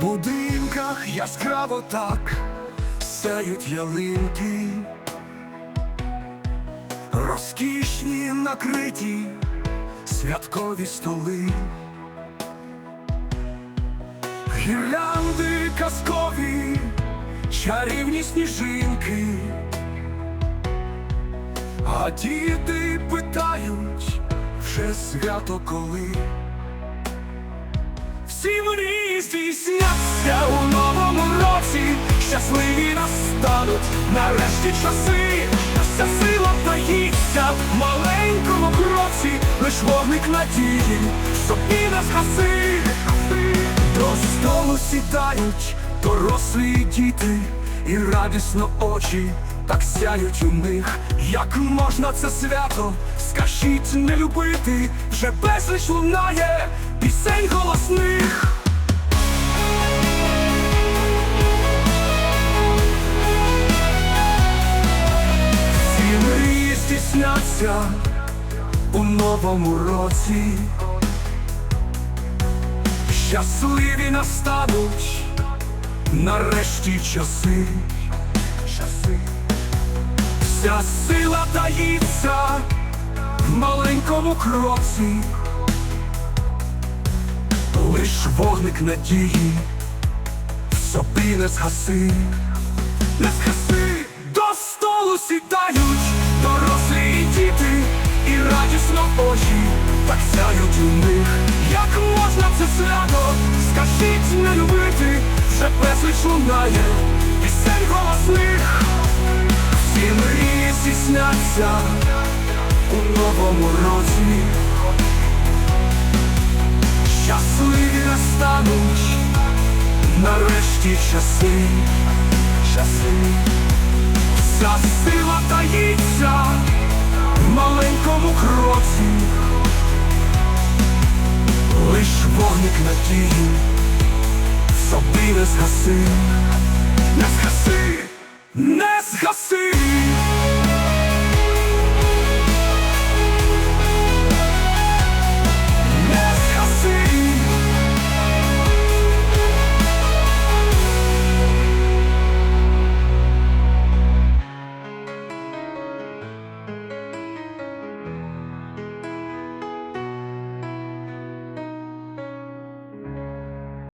В будинках яскраво так сяють ялинки, розкішні накриті святкові столи, гірлянди казкові, чарівні сніжинки, а діти питають вже свято коли. Мрії здійсняться у новому році, щасливі настануть нарешті часи, вся сила таїться в маленькому кроці, лиш вогник надії, щоб і не згаси. До столу сідають дорослі діти, і радісно очі так сяють у них. Як можна це свято, скажіть не любити, вже безліч лунає здійсняться у новому році. Щасливі настануть нарешті часи. Часи. Вся сила таїться в маленькому кроці. Лиш вогник надії собі не згаси, не згаси, до столу сідають скажіть не любити, вже безліч лунає пісень голосних, всі мрії здійсняться у новому році. Щасливі настануть нарешті часи, часи, вся сила таїться в маленькому кроці, лиш вогник надії в ти не згаси, не згаси, не згаси.